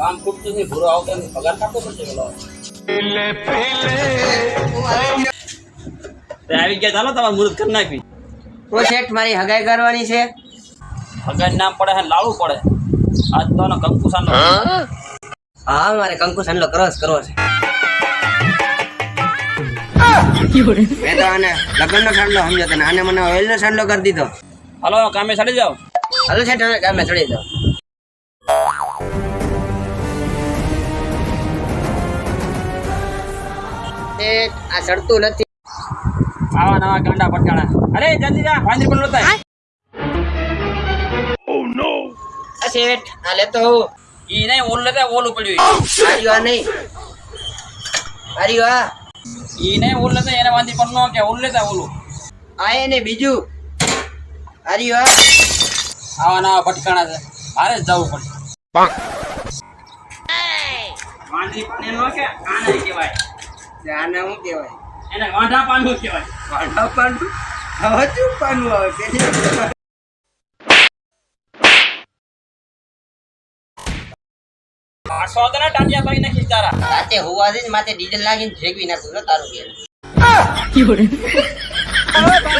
કામ ખૂટતું નહીં ભૂરો આવતો નહીં. પગાર કાપવો પડશે પેલો. આવી ગયા ચાલો તમારે મુહૂર્ત કરી નાખી ઓ શેઠ મારી હગાઈ કરવાની છે. હગાઈ નામ પડે હે લાવવું પડે. આજ તો નો કંકુસાન નો હા મારે કંકુસાન નો ક્રોસ કરવો છે. મેં તો આને લગ્નનો સાંડલો સમજો તને આને મને ઓઇલનો સંડલો કરી દીધો. હાલો કામે ચડી જાઓ. હાલો શેઠ કામે ચડી જાઓ. શેઠ, આ સડતું નથી. આવા નવા ગાંડા પટકાળા. અરે જલ્દી જા વાંદરી પણ લેતા ઓ નો શેઠ આ લેતો હું ઈ નહીં ઓલ લેતા ઓલું પડ્યું ઈ. આર્યું આ નહીં. આર્યું આ. ઈ નહીં ઓલ લેતા એને વાંધી પણ નો કે ઓલ લેતા આય, ઓલું. આ એને બીજું. આર્યું વા આવા નવા ભટકાણા છે. મારે જ જવું પડશે વાંદરી પણ નો કે આને કહેવાય. આને શું કહેવાય? એને વાંઢા પાનું કહેવાય. વાંઢા પાનું હવે શું પાનું આવે પેલી આઠસો તો ના ટાંટિયા ભાઈ નાખી તારા રાતે હોવાથી માથે ડીઝલ નાખીને ફેંકવી નાખું તારું ઘેર.